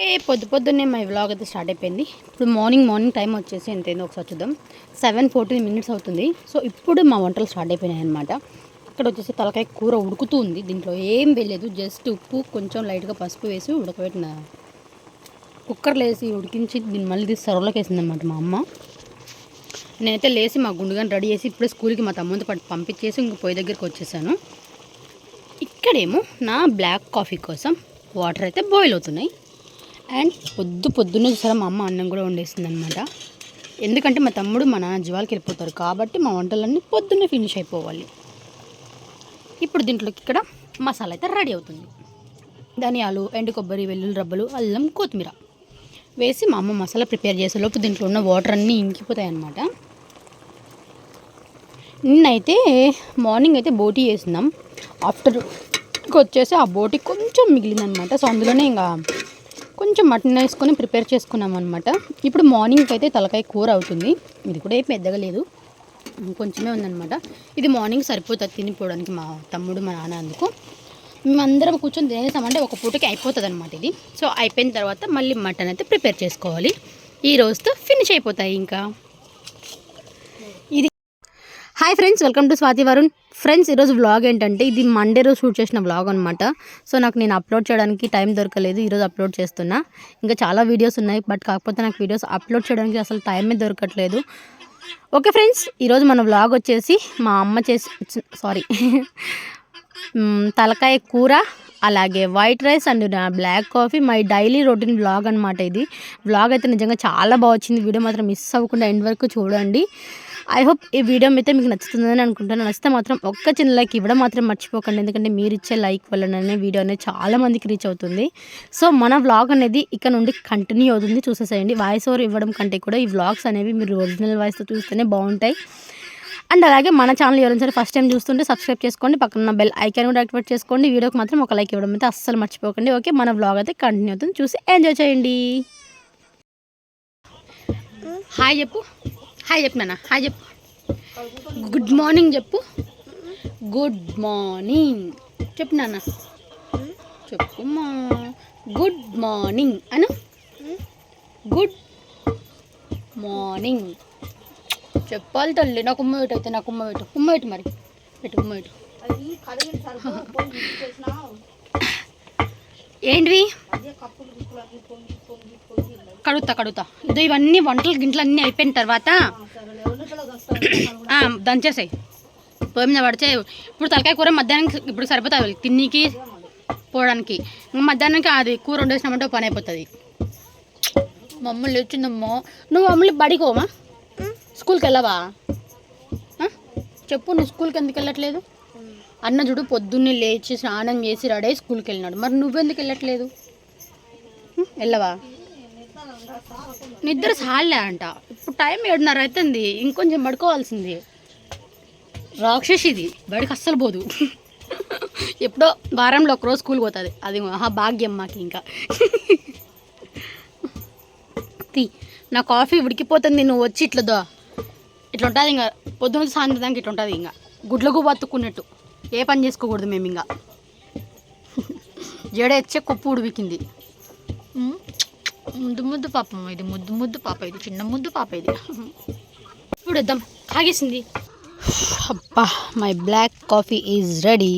ఏ పొద్దు పొద్దున్నే మా వ్లాగ్ అయితే స్టార్ట్ అయిపోయింది. ఇప్పుడు మార్నింగ్ మార్నింగ్ టైం వచ్చేసి ఎంతైందో ఒకసారి చూద్దాం. సెవెన్ ఫోర్టీన్ మినిట్స్ అవుతుంది. సో ఇప్పుడు మా వంటలు స్టార్ట్ అయిపోయినాయి అనమాట ఇక్కడ వచ్చేసి తలకాయ కూర ఉడుకుతూ ఉంది. దీంట్లో ఏం వేయలేదు. జస్ట్ ఉప్పు కొంచెం లైట్గా పసుపు వేసి ఉడకబెట్టిన కుక్కర్లో వేసి ఉడికించి దీన్ని మళ్ళీ తీసి సర్వలోకి వేసిందనమాట మా అమ్మ. నేనైతే లేచి మా గుండుగాని రెడీ చేసి ఇప్పుడే స్కూల్కి మా తమ్ముడితో పాటు పంపించేసి ఇంక పొయ్యి దగ్గరికి వచ్చేసాను. ఇక్కడేమో నా బ్లాక్ కాఫీ కోసం వాటర్ అయితే బాయిల్ అవుతున్నాయి. అండ్ పొద్దు పొద్దున్న చూసారా మా అమ్మ అన్నం కూడా వండేసింది అనమాట ఎందుకంటే మా తమ్ముడు మా నాన్న జీవాలకి వెళ్ళిపోతారు కాబట్టి మా వంటలన్నీ పొద్దున్నే ఫినిష్ అయిపోవాలి. ఇప్పుడు దీంట్లోకి ఇక్కడ మసాలా అయితే రెడీ అవుతుంది. ధనియాలు ఎండు కొబ్బరి వెల్లుల్లి రబ్బలు అల్లం కొత్తిమీర వేసి మా అమ్మ మసాలా ప్రిపేర్ చేసే లోపు దీంట్లో ఉన్న వాటర్ అన్నీ ఇంకిపోతాయి అన్నమాట నిన్నైతే మార్నింగ్ అయితే బోటీ చేసినాం ఆఫ్టర్ వచ్చేసి ఆ బోటీ కొంచెం మిగిలిందనమాట సో అందులోనే ఇంకా కొంచెం మటన్ వేసుకొని ప్రిపేర్ చేసుకున్నాం అనమాట ఇప్పుడు మార్నింగ్కి అయితే తలకాయ కూర అవుతుంది. ఇది కూడా ఏం పెద్దగా లేదు. కొంచెమే ఉందన్నమాట. ఇది మార్నింగ్ సరిపోతుంది తినిపోవడానికి మా తమ్ముడు మా నాన్న అందుకు. మేమందరం కూర్చొని తినేసామంటే ఒక పూటకి అయిపోతుంది అనమాట ఇది. సో అయిపోయిన తర్వాత మళ్ళీ మటన్ అయితే ప్రిపేర్ చేసుకోవాలి. ఈ రోజుతో ఫినిష్ అయిపోతాయి ఇంకా. Hi friends welcome to Swathi Varun friends ఈరోజు వ్లాగ్ ఏంటంటే ఇది మండే రోజు షూట్ చేసిన వ్లాగ్ అనమాట సో నాకు నేను అప్లోడ్ చేయడానికి టైం దొరకలేదు ఈరోజు అప్లోడ్ చేస్తున్నా. ఇంకా చాలా వీడియోస్ ఉన్నాయి బట్ కాకపోతే నాకు వీడియోస్ అప్లోడ్ చేయడానికి అసలు టైమే దొరకట్లేదు. ఓకే ఫ్రెండ్స్ ఈరోజు మన వ్లాగ్ వచ్చేసి మా అమ్మ చేసి సారీ తలకాయ కూర అలాగే white rice and black coffee my daily routine blog అనమాట ఇది. బ్లాగ్ అయితే నిజంగా చాలా బాగా వచ్చింది వీడియో మాత్రం మిస్ అవ్వకుండా ఎండ్ వరకు చూడండి. ఐ హోప్ ఈ వీడియో అయితే మీకు నచ్చుతుందని అనుకుంటాను నచ్చితే మాత్రం ఒక్క చిన్న లైక్ ఇవ్వడం మాత్రం మర్చిపోకండి. ఎందుకంటే మీరు ఇచ్చే లైక్ వల్లనే వీడియో అనేది చాలా మందికి రీచ్ అవుతుంది. సో మన వ్లాగ్ అనేది ఇక్కడ నుండి కంటిన్యూ అవుతుంది. చూసేసేయండి. వాయిస్ ఓవర్ ఇవ్వడం కంటే కూడా ఈ వ్లాగ్స్ అనేవి మీరు ఒరిజినల్ వాయిస్తో చూస్తేనే బాగుంటాయి. అండ్ అలాగే మన ఛానల్ ఎవరైనా సరే ఫస్ట్ టైం చూస్తుంటే సబ్స్క్రైబ్ చేసుకోండి. పక్కన బెల్ ఐకాన్ కూడా యాక్టివేట్ చేసుకోండి. వీడియోకి మాత్రం ఒక లైక్ ఇవ్వడం అయితే అస్సలు మర్చిపోకండి. ఓకే మన వ్లాగ్ అయితే కంటిన్యూ అవుతుంది. చూసి ఎంజాయ్ చేయండి. హాయ్ చెప్పు. హాయ్ చెప్పు నాన్న హాయ్ చెప్పు. గుడ్ మార్నింగ్ చెప్పు. గుడ్ మార్నింగ్ చెప్పు నాన్న. చెప్పు మా గుడ్ మార్నింగ్ అను. గుడ్ మార్నింగ్ చెప్పాలి తల్లి నాకు ఉమ్మ పెట్టు అయితే నాకు ఉమ్మ పెట్టు. ఉమ్మ పెట్టు మరి. పెట్టు ఉమ్మ పెట్టు. ఏంటివి కడుగుతా కడుగుతా. ఇదో ఇవన్నీ వంటలు గింటలు అన్నీ అయిపోయిన తర్వాత దంచేసాయి. పొయ్యి మీద పడితే ఇప్పుడు తలకాయ కూర మధ్యాహ్నం ఇప్పుడు సరిపోతుంది తిన్నికి పోవడానికి. మధ్యాహ్నానికి అది కూర వండేసినామంటే ఒక పని అయిపోతుంది. మమ్మల్ని వచ్చిందమ్మో నువ్వు మమ్మల్ని బడికోమా స్కూల్కి వెళ్ళవా? చెప్పు నువ్వు స్కూల్కి ఎందుకు వెళ్ళట్లేదు? అన్న చూడు పొద్దున్నే లేచి స్నానం చేసి రెడీ స్కూల్కి వెళ్ళినాడు. మరి నువ్వెందుకు వెళ్ళట్లేదు? వెళ్ళవా? నిద్ర సాలే అంట. ఇప్పుడు టైం ఏడున్నర అవుతుంది ఇంకొంచెం పడుకోవాల్సింది. రాక్షసిది బడికి అస్సలు పోదు. ఎప్పుడో వారంలో ఒకరోజు స్కూల్ పోతుంది. అది మహా భాగ్యం మాకు ఇంకా. తీ నా కాఫీ ఉడికిపోతుంది. నువ్వు వచ్చి ఇట్లదో ఇట్లా ఉంటుంది ఇంకా పొద్దున్న సాయంత్రం ఇట్లా ఉంటుంది ఇంకా గుడ్లకు బతుక్కున్నట్టు. ఏ పని చేసుకోకూడదు మేము ఇంకా జడ ఎచ్చే కుప్పు ఉడికింది. ముద్దు ముద్దు పాపం ఇది ముద్దు ముద్దు పాప ఇది చిన్న ముద్దు పాప ఇది. ఇప్పుడు వద్దాం ఆగేసింది అబ్బా my black coffee is ready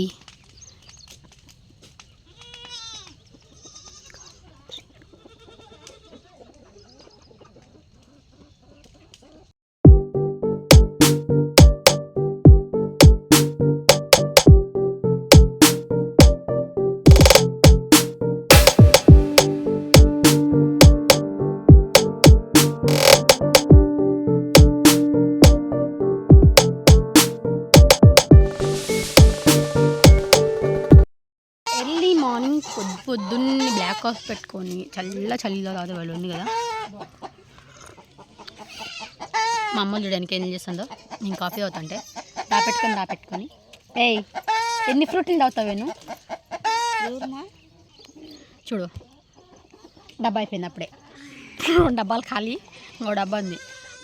పొద్దు పొద్దున్నే బ్లాక్ కాఫీ పెట్టుకొని చల్ల చలిలో తాగితే వాళ్ళు ఉంది కదా. మా అమ్మ చూడడానికి ఏం చేస్తుందో నేను కాఫీ అవుతుంటే దా పెట్టుకొని దా పెట్టుకొని. ఏయ్ ఎన్ని ఫ్రూట్లు తాగుతావేను చూడు డబ్బా అయిపోయింది అప్పుడే. రెండు డబ్బాలు ఖాళీ ఇంకో డబ్బా ఉంది.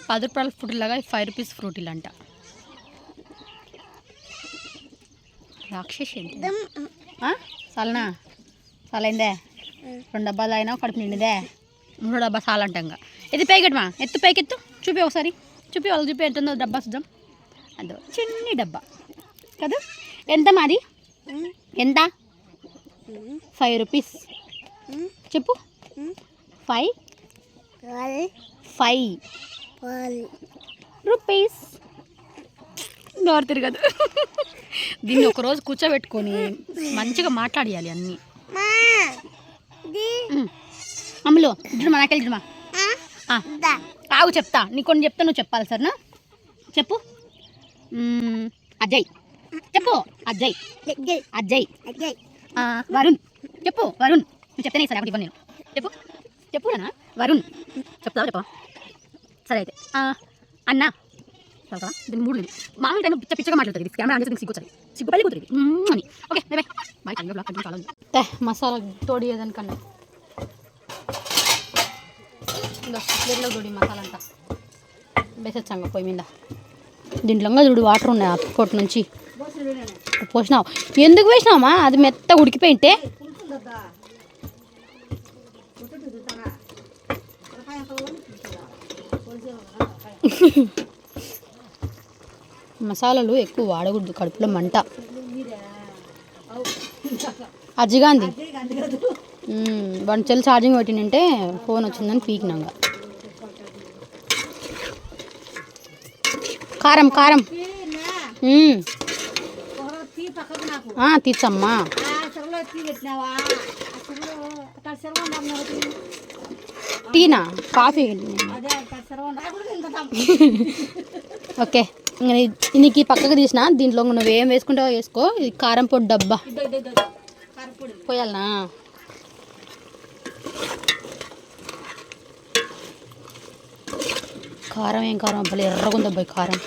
పది రూపాయల ఫ్రూట్ లాగా ఫైవ్ రూపీస్ ఫ్రూటీలు అంట రాక్షసి ఏంటి? ఆ? చాలైందే? రెండు డబ్బాలు అయినా కడుపు నిండిదే. మూడో డబ్బా చాలంటంగా ఇది పైకెట్టమా ఎత్తు పైకి ఎత్తు చూపి ఒకసారి. చూపి వాళ్ళు చూపి ఎంత ఉందో డబ్బా చూద్దాం. అదో చిన్ని డబ్బా. కదా? ఎంత మాది? ఎంత? Five rupees. చెప్పు. ఫైవ్? ఫైవ్. రూపీస్. నోరు తిరగదు. దీన్ని ఒకరోజు కూర్చోబెట్టుకొని మంచిగా మాట్లాడియాలి అన్నీ. అమ్ములు ఇడ్లు మనకెళ్ళి ఇడ్లు మా. ఆగు చెప్తా. నీ కొన్ని చెప్తా నువ్వు చెప్పాలి సరేనా? చెప్పు. అజయ్. చెప్పు అజయ్. అజయ్. వరుణ్. చెప్పు వరుణ్. నువ్వు చెప్తేనే సరే ఇవ్వను నేను. చెప్పు. చెప్పు నాన్న వరుణ్. చెప్తావా చెప్పవా? సరే అయితే. అన్న. చదువుతావా దీని మూడు మామూలు టైం పిచ్చ పిచ్చగా మాట్లాడుతుంది కెమెరా అనేది సిగ్గు వచ్చాయి సిగ్గు పల్లి కుదిరి అని. Okay bye bye bye. Time black చాలా ఉంది తే మసాలా తోడి ఏదనుకన్నా ప్లేట్లో తోడి మసాలా అంతా వేసొచ్చాంగ పొయ్యి మీద. దీంట్లో చూడు వాటర్ ఉన్నాయి కొట్టు నుంచి. పోసినావు. ఎందుకు వేసినావమ్మా? అది మెత్త ఉడికిపోయింటే. మసాలాలు ఎక్కువ వాడకూడదు కడుపులో మంట. అజ్జిగాంది. వన్ చెల్లి ఛార్జింగ్ పెట్టినంటే ఫోన్ వచ్చిందని పీకినాక కారం కారం. మ్మ్. ఆ, తీసమ్మా టీనా? కాఫీ. ఓకే. నీకు పక్కకు తీసిన దీంట్లో నువ్వు ఏం వేసుకుంటావో వేసుకో. ఇది కారం పొడి డబ్బా. పోయాలనా? కారం ఏం కారం? అబ్బాయి ఎర్రగుంది అబ్బాయి కారం.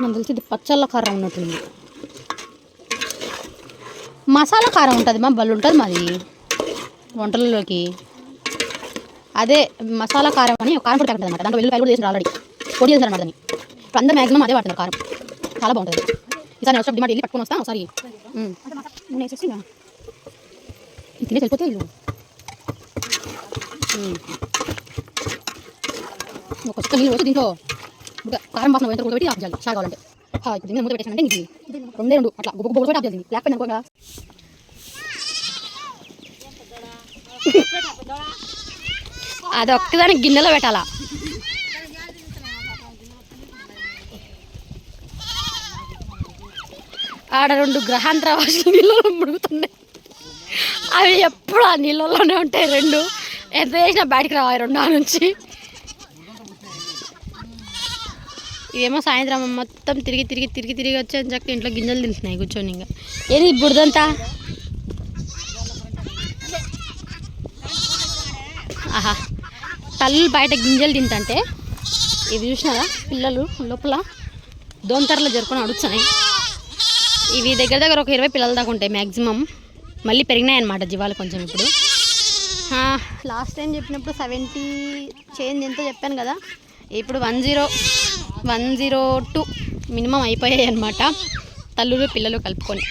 నాకు తెలిసి ఇది పచ్చళ్ళ కారం ఉన్నట్టుంది మసాలా కారం ఉంటుంది మా బల్లు ఉంటుంది మాది. వంటలలోకి అదే మసాలా కారం అని కారం పొడి ఉంటుంది అనమాట దాంట్లో వెల్లుల్లిపాయలు కూడా చేసిన ఆల్రెడీ పొడి చేశారు అనమాట దాన్ని. ఇప్పుడు అందరూ మ్యాక్సిమం అదే వాడుతున్నారు కారం. చాలా బాగుంటుంది. ఈసారి నేను వచ్చి డిమాండ్ వెళ్ళి పట్టుకొని వస్తాను ఒకసారి. నూనె వేసేసి ఇది తినేసి వెళ్ళిపోతే ఇల్లు. ఒక చుక్క నీళ్ళు వచ్చి దీంట్లో కారం వాసన పోయేంత పెట్టి ఆఫ్ చేయాలి చాలా కావాలంటే. హా, ఇప్పుడు దీన్ని మూత పెట్టేసానంటే ఇది. రెండే రెండు అట్లా. గుబ్బ గుబ్బ పెట్టి ఆఫ్ చేయాలి లేకపోతే అనుకోగా అది ఒక్కదానికి గిన్నెలో పెట్టాలా? ఆడ రెండు గ్రహాంతర వాసులు నీళ్ళలో ముడుగుతున్నాయి అవి ఎప్పుడు ఆ నీళ్ళలోనే ఉంటాయి రెండు. ఎంత చేసినా బయటికి రావాలి రెండు ఆ నుంచి. ఏమో సాయంత్రం మొత్తం తిరిగి తిరిగి తిరిగి తిరిగి వచ్చి చక్క ఇంట్లో గింజలు తింటున్నాయి కూర్చొని ఇంకా. ఏది ఈ ఆహా. తల్లులు బయట గింజలు తింటంటే ఇవి చూసినారా పిల్లలు లోపల? దోంతరలు జరుపుకొని అడుగుతున్నాయి. ఇవి దగ్గర దగ్గర ఒక ఇరవై పిల్లల దాకా ఉంటాయి మ్యాక్సిమం మళ్ళీ పెరిగినాయి అనమాట జీవాలు కొంచెం ఇప్పుడు. లాస్ట్ టైం చెప్పినప్పుడు సెవెంటీ చేంజ్ ఎంతో చెప్పాను కదా ఇప్పుడు one zero one zero two minimum అయిపోయాయి అనమాట తల్లులు పిల్లలు కలుపుకొని.